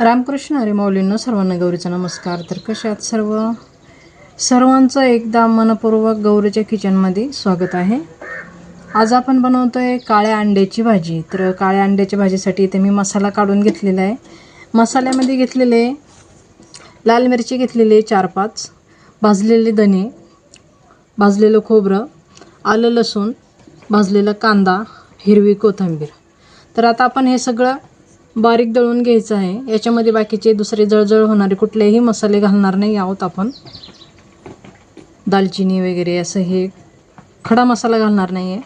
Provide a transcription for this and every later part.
रामकृष्ण हरी सर्वांना गौरीचा नमस्कार. तर कशा सर्व? सर्वांचं एकदा मनपूर्वक गौरीच्या किचनमध्ये स्वागत आहे. आज आपण बनवतो आहे काळ्या अंड्याची भाजी. तर काळ्या अंड्याच्या भाजीसाठी इथे मी मसाला काढून घेतलेला आहे. मसाल्यामध्ये घेतलेले लाल मिरची घेतलेली आहे चार पाच भाजलेले धने भाजलेलं खोबरं आलं लसूण भाजलेला कांदा हिरवी कोथिंबीर. तर आता आपण हे सगळं बारीक दळून घ्यायचं आहे. याच्यामध्ये बाकीचे दुसरे जळजळ होणारे कुठलेही मसाले घालणार नाही. आहोत आपण दालचिनी वगैरे असं हे खडा मसाला घालणार नाही आहे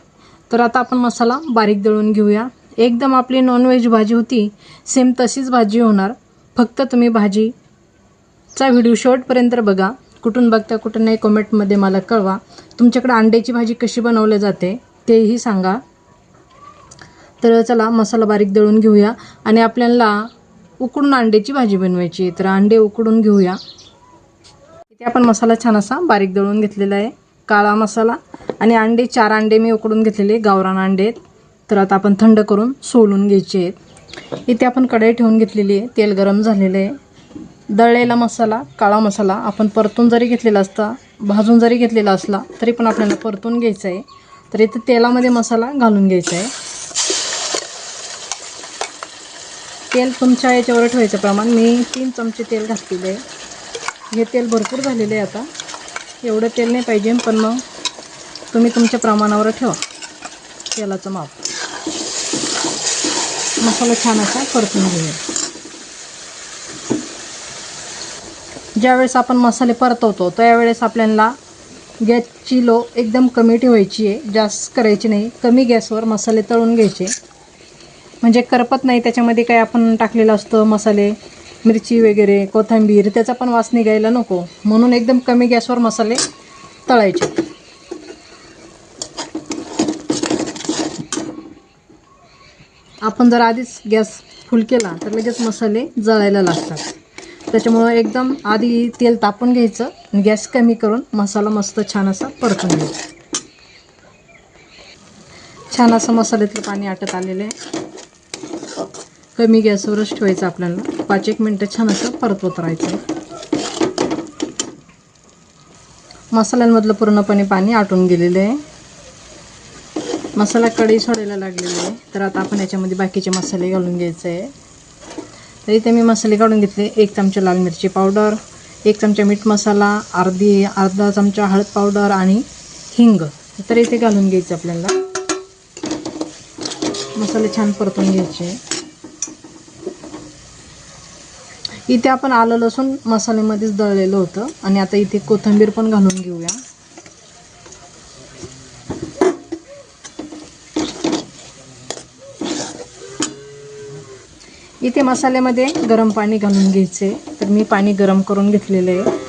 तर आता आपण मसाला बारीक दळून घेऊया. एकदम आपली नॉनव्हेज भाजी होती. सेम तशीच भाजी होणार. फक्त तुम्ही भाजीचा व्हिडिओ शेवटपर्यंत बघा. कुठून बघता कुठून नाही कमेंटमध्ये मला कळवा. तुमच्याकडे अंड्याची भाजी कशी बनवली जाते तेही सांगा. तर चला मसाला बारीक दळून घेऊया. आणि आपल्याला उकडून अंड्याची भाजी बनवायची तर अंडे उकडून घेऊया. इथे आपण मसाला छान असा बारीक दळून घेतलेला आहे. काळा मसाला. आणि अंडे चार अंडे मी उकडून घेतलेले. गावरान अंडे आहेत. तर आता आपण थंड करून सोलून घ्यायचे आहेत. इथे आपण कढई ठेवून घेतलेली आहे. तेल गरम झालेलं आहे. दळलेला मसाला काळा मसाला आपण परतून जरी घेतलेला असता भाजून जरी घेतलेला असला तरी पण आपल्याला परतून घ्यायचा आहे. तर इथे तेलामध्ये मसाला घालून घ्यायचा आहे. तेल तुमच्या याच्यावर ठेवायचं प्रमाण. मी तीन चमचे तेल घातलेले आहे. हे तेल भरपूर झालेलं आहे आता. एवढं तेल नाही पाहिजे पण मग तुम्ही तुमच्या प्रमाणावर ठेवा तेलाचं माप. मसाला छान असा परतून घेऊया. ज्यावेळेस आपण मसाले परतवतो त्यावेळेस आपल्याला गॅसची लो एकदम कमी ठेवायची आहे. जास्त करायची नाही. कमी गॅसवर मसाले तळून घ्यायचे. म्हणजे करपत नाही त्याच्यामध्ये काय आपण टाकलेलं असतं मसाले मिरची वगैरे कोथिंबीर त्याचा पण वास निघायला नको. म्हणून एकदम कमी गॅसवर मसाले तळायचे. आपण जर आधीच गॅस फुल केला तर लगेच मसाले जळायला लागतात. त्याच्यामुळं एकदम आधी तेल तापून घ्यायचं आणि गॅस कमी करून मसाला मस्त छान असा परतून घ्यायचा. छान असं मसाल्यातलं पाणी आटत आलेलं आहे. कमी गॅसवरच ठेवायचं आपल्याला. पाच एक मिनटं छान असं परतवत राहायचं मसाल्यांमधलं पूर्णपणे पाणी आटून गेलेलं आहे. मसाला कढई सोडायला लागलेली आहे. तर आता आपण याच्यामध्ये बाकीचे मसाले घालून घ्यायचे आहे. तर इथे मी मसाले काढून घेतले. एक चमचा लाल मिरची पावडर एक चमचा मीठ मसाला अर्धी अर्धा चमचा हळद पावडर आणि हिंग. तर इथे घालून घ्यायचं आपल्याला. मसाले छान परतून घ्यायचे. इथे आपण आलं लसूण मसाल्यामध्येच दळलेलं होतं. आणि आता इथे कोथिंबीर पण घालून घेऊया. इथे मसाल्यामध्ये गरम पाणी घालून घ्यायचे. तर मी पाणी गरम करून घेतलेलं आहे.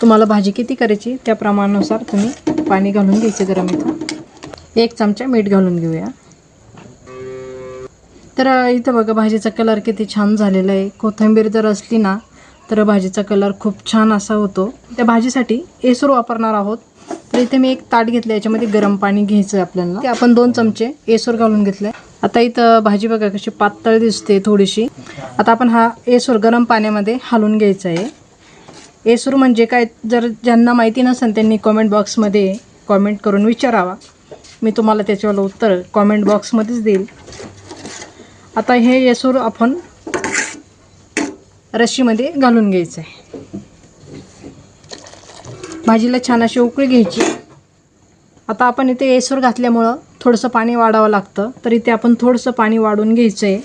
तुम्हाला भाजी किती करायची? त्या प्रमाणानुसार तुम्ही पाणी घालून घ्यायचे गरम इथं. एक चमचा मीठ घालून घेऊया. तर इथं बघा भाजीचा कलर किती छान झालेला आहे. कोथिंबीर जर असली ना तर भाजीचा कलर खूप छान असा होतो. त्या भाजीसाठी एसूर वापरणार आहोत. तर इथे मी एक ताट घेतलं याच्यामध्ये गरम पाणी घ्यायचं आहे आपल्याला. ते आपण दोन चमचे एसूर घालून घेतले आता इथं भाजी बघा कशी पातळ दिसते थोडीशी. आता आपण हा एसूर गरम पाण्यामध्ये हालून घ्यायचा आहे. एसूर म्हणजे काय? जर ज्यांना माहिती नसेल त्यांनी कॉमेंट बॉक्समध्ये कॉमेंट करून विचारावा. मी तुम्हाला त्याच्यावाला उत्तर कॉमेंट बॉक्समध्येच देईल. आता हे येसूर आपण रशीमध्ये घालून घ्यायचं आहे भाजीला छान अशी उकळी घ्यायची. आता आपण इथे येसूर घातल्यामुळं थोडंसं पाणी वाढावं लागतं तर इथे आपण थोडंसं पाणी वाढून घ्यायचं आहे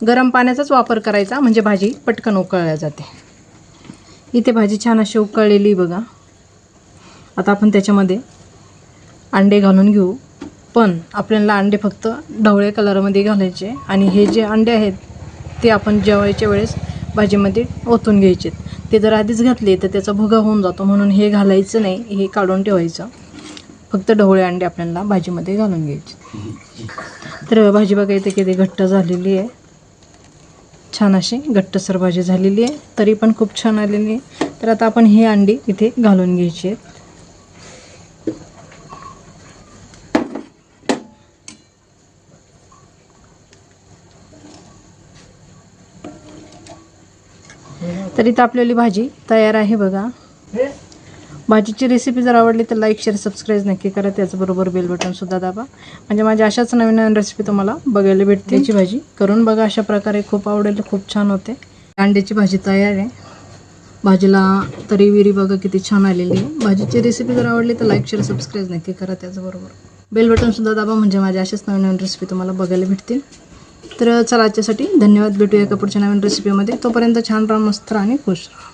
गरम पाण्याचाच वापर करायचा म्हणजे भाजी पटकन उकळल्या जाते. इथे भाजी छान अशी उकळलेली बघा. आता आपण त्याच्यामध्ये अंडे घालून घेऊ. पण आपल्याला अंडे फक्त ढवळे कलरमध्ये घालायचे आणि हे जे अंडे आहेत ते आपण जेवायच्या वेळेस भाजीमध्ये ओतून घ्यायचे. ते जर आधीच घातले तर त्याचा भुगा होऊन जातो म्हणून हे घालायचं नाही हे काढून ठेवायचं. फक्त ढवळे अंडे आपल्याला भाजीमध्ये घालून घ्यायचे. तर भाजी बघा इथे किती घट्ट झालेली आहे. छान अशी घट्टसर भाजी झालेली आहे. तरी पण खूप छान आलेली आहे. तर आता आपण ही अंडी इथे घालून घ्यायची आहेत. तर इथं आपल्याली भाजी तयार आहे बघा. भाजीची रेसिपी जर आवडली तर लाईक शेअर सबस्क्राईब नक्की करा. त्याचबरोबर बेल बटनसुद्धा दाबा. म्हणजे माझ्या अशाच नवीन नवीन रेसिपी तुम्हाला बघायला भेटते याची भाजी. करून बघा अशा प्रकारे खूप आवडेल खूप छान होते. अंड्याची भाजी तयार आहे. भाजीला तरी विरी बघा किती छान आलेली आहे. भाजीची रेसिपी जर आवडली तर लाईक शेअर सबस्क्राईब नक्की करा. त्याचबरोबर बेल बटनसुद्धा दाबा म्हणजे माझ्या अशाच नवीन नवीन रेसिपी तुम्हाला बघायला भेटतील. तर चला आजच्यासाठी धन्यवाद. भेटूया एका पुढच्या नवीन रेसिपीमध्ये तोपर्यंत छान राहा मस्त राहा आणि खुश राहा.